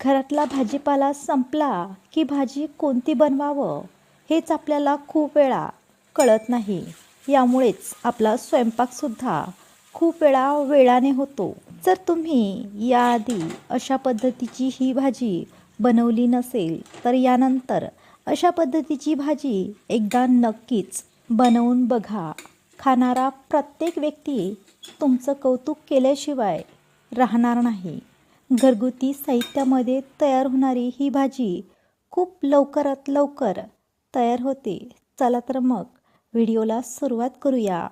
घरातला भाजीपाला संपला की भाजी कोणती बनवावं हेच आपल्याला खूप वेळा कळत नाही. यामुळेच आपला स्वयंपाकसुद्धा खूप वेळा वेळाने होतो. जर तुम्ही याआधी अशा पद्धतीची ही भाजी बनवली नसेल तर यानंतर अशा पद्धतीची भाजी एकदा नक्कीच बनवून बघा. खाणारा प्रत्येक व्यक्ती तुमचं कौतुक केल्याशिवाय राहणार नाही. घरगुती साहित्यामध्ये तयार होणारी ही भाजी खूप लवकरात लवकर तयार होते. चला तर मग व्हिडिओला सुरुवात करूया.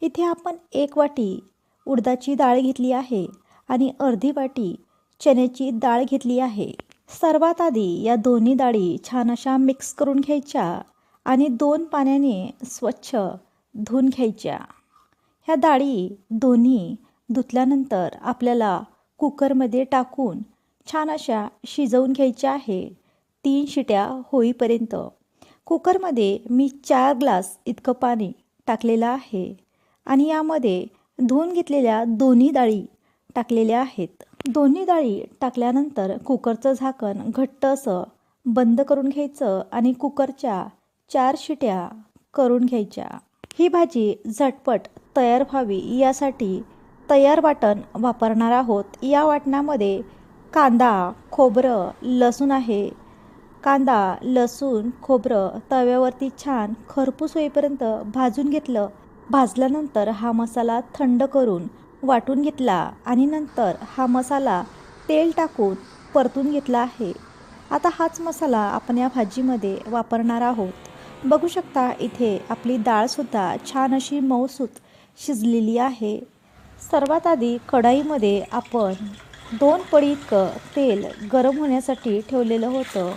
इथे आपण एक वाटी उडदाची डाळ घेतली आहे आणि अर्धी वाटी चण्याची डाळ घेतली आहे. सर्वात आधी या दोन्ही डाळी छान अशा मिक्स करून घ्यायच्या आणि दोन पाण्याने स्वच्छ धुवून घ्यायच्या. ह्या डाळी दोन्ही धुतल्यानंतर आपल्याला कुकरमध्ये टाकून छान अशा शिजवून घ्यायच्या आहे. तीन शिट्या होईपर्यंत. कुकरमध्ये मी चार ग्लास इतकं पाणी टाकलेलं आहे. आणि यामध्ये धुवून घेतलेल्या दोन्ही डाळी टाकलेल्या आहेत. दोन्ही डाळी टाकल्यानंतर कुकरचं झाकण घट्ट असं बंद करून घ्यायचं आणि कुकरच्या चार शिट्या करून घ्यायच्या. ही भाजी झटपट तयार व्हावी यासाठी तयार वाटण वापरणार आहोत. या वाटणामध्ये कांदा खोबरं लसूण आहे. कांदा लसूण खोबरं तव्यावरती छान खरपूस होईपर्यंत भाजून घेतलं. भाजल्यानंतर हा मसाला थंड करून वाटून घेतला आणि नंतर हा मसाला तेल टाकून परतून घेतला आहे. आता हाच मसाला आपण या भाजीमध्ये वापरणार आहोत. बघू शकता इथे आपली डाळसुद्धा छान अशी मऊसूत शिजलेली आहे. सर्वात आधी कढाईमध्ये आपण दोन पडी इतकं तेल गरम होण्यासाठी ठेवलेलं होतं.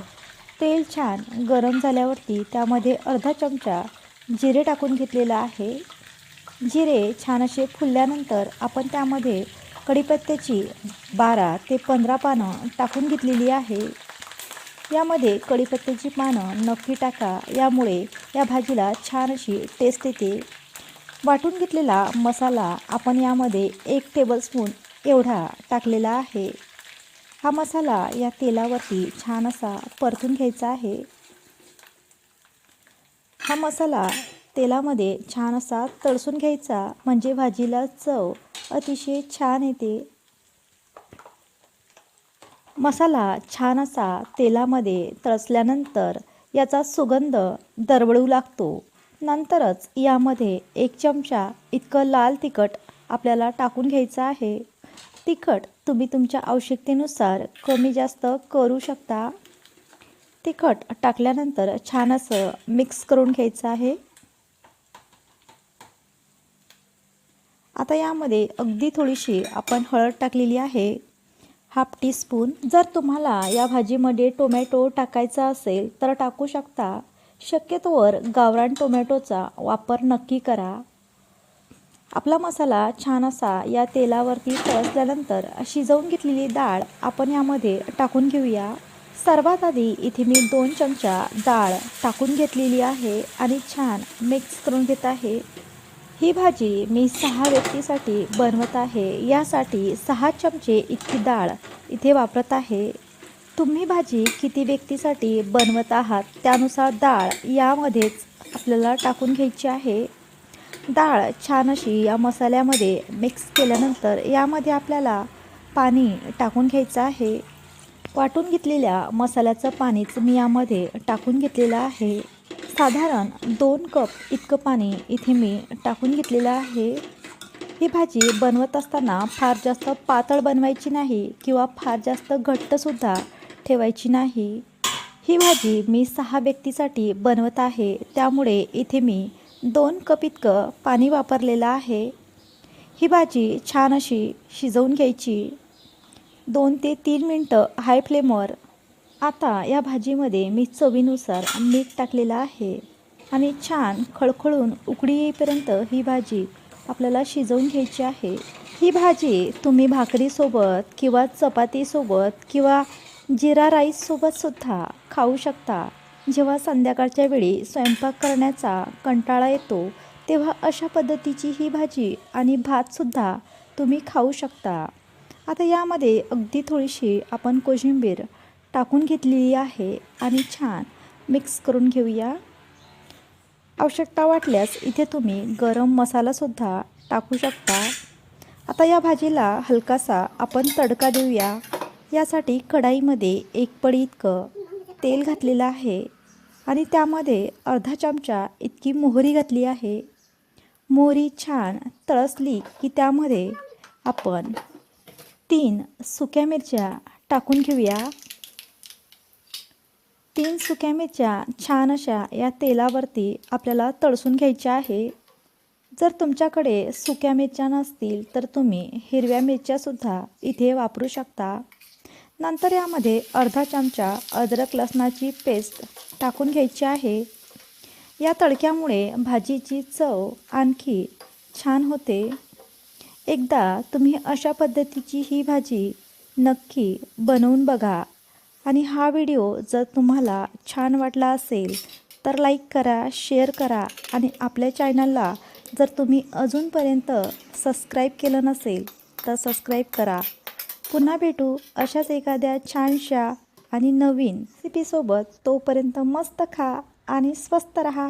तेल छान गरम झाल्यावरती त्यामध्ये अर्धा चमचा जिरे टाकून घेतलेलं आहे. जिरे छान असे फुलल्यानंतर आपण त्यामध्ये कढीपत्त्याची बारा ते पंधरा पानं टाकून घेतलेली आहे. यामध्ये कढीपत्त्याची पानं नक्की टाका यामुळे या भाजीला छान अशी टेस्ट येते. वाटून घेतलेला मसाला आपण यामध्ये एक टेबलस्पून एवढा टाकलेला आहे. हा मसाला या तेलावरती छान असा परतून घ्यायचा आहे. हा मसाला तेलामध्ये छान असा तळसून घ्यायचा म्हणजे भाजीला चव अतिशय छान येते. मसाला छान असा तेलामध्ये तळसल्यानंतर याचा सुगंध दरवळू लागतो. नंतरच यामध्ये एक चमचा इतकं लाल तिखट आपल्याला टाकून घ्यायचं आहे. तिखट तुम्ही तुमच्या आवश्यकतेनुसार कमी जास्त करू शकता. तिखट टाकल्यानंतर छान असं मिक्स करून घ्यायचं आहे. आता यामध्ये अगदी थोडीशी आपण हळद टाकलेली आहे. Half teaspoon. जर तुम्हाला या भाजीमध्ये टोमॅटो टाकायचा असेल तर टाकू शकता. शक्यतोवर गावरान टोमॅटोचा वापर नक्की करा. आपला मसाला छान असा या तेलावरती तळसल्यानंतर शिजवून घेतलेली डाळ आपण यामध्ये टाकून घेऊया. सर्वात आधी इथे मी दोन चमचा डाळ टाकून घेतलेली आहे आणि छान मिक्स करून घेत आहे. ही भाजी मी सहा व्यक्तीसाठी बनवत आहे. यासाठी सहा चमचे इतकी डाळ इथे वापरत आहे. तुम्ही भाजी किती व्यक्तीसाठी बनवत आहात? त्यानुसार डाळ यामध्येच आपल्याला टाकून घ्यायची आहे. डाळ छान अशी या मसाल्यामध्ये मिक्स केल्यानंतर यामध्ये आपल्याला पाणी टाकून घ्यायचं आहे. वाटून घेतलेल्या मसाल्याचं पाणीच मी यामध्ये टाकून घेतलेलं आहे. साधारण दोन कप इतकं पाणी इथे मी टाकून घेतलेलं आहे. ही भाजी बनवत असताना फार जास्त पातळ बनवायची नाही किंवा फार जास्त घट्टसुद्धा ठेवायची नाही. ही भाजी मी सहा व्यक्तीसाठी बनवत आहे. त्यामुळे इथे मी दोन कप इतकं पाणी वापरलेलं आहे. ही भाजी छान अशी शिजवून घ्यायची. दोन ते तीन मिनटं हाय फ्लेमवर आता या भाजीमध्ये मी चवीनुसार मीठ टाकलेलं आहे. आणि छान खळखळून उकडी येईपर्यंत ही भाजी आपल्याला शिजवून घ्यायची आहे. ही भाजी तुम्ही भाकरीसोबत किंवा चपातीसोबत किंवा जिरा राईससोबतसुद्धा खाऊ शकता. जेव्हा संध्याकाळच्या वेळी स्वयंपाक करण्याचा कंटाळा येतो तेव्हा अशा पद्धतीची ही भाजी आणि भातसुद्धा तुम्ही खाऊ शकता. आता यामध्ये अगदी थोडीशी आपण कोशिंबीर टाकून घेतलेली आहे आणि छान मिक्स करून घेऊया. आवश्यकता वाटल्यास इथे तुम्ही गरम मसालासुद्धा टाकू शकता. आता या भाजीला हलकासा आपण तडका देऊया. यासाठी कढाईमध्ये एक पडी इतकं तेल घातलेलं आहे आणि त्यामध्ये अर्धा चमचा इतकी मोहरी घातली आहे. मोहरी छान तळसली की त्यामध्ये आपण तीन सुक्या मिरच्या टाकून घेऊया. तीन सुक्या मिरच्या छान अशा या तेलावरती आपल्याला तळसून घ्यायच्या आहे. जर तुमच्याकडे सुक्या मिरच्या नसतील तर तुम्ही हिरव्या मिरच्यासुद्धा इथे वापरू शकता. नंतर यामध्ये अर्धा चमचा अद्रक लसणाची पेस्ट टाकून घ्यायची आहे. या तडक्यामुळे भाजीची चव आणखी छान होते. एकदा तुम्ही अशा पद्धतीची ही भाजी नक्की बनवून बघा आणि हा व्हिडिओ जर तुम्हाला छान वाटला असेल तर लाईक करा शेअर करा आणि आपल्या चॅनलला जर तुम्ही अजूनपर्यंत सबस्क्राईब केलं नसेल तर सबस्क्राईब करा. पुन्हा भेटू अशाच एखाद्या छानशा आणि नवीन रेसिपीसोबत तोपर्यंत मस्त खा आणि स्वस्त रहा.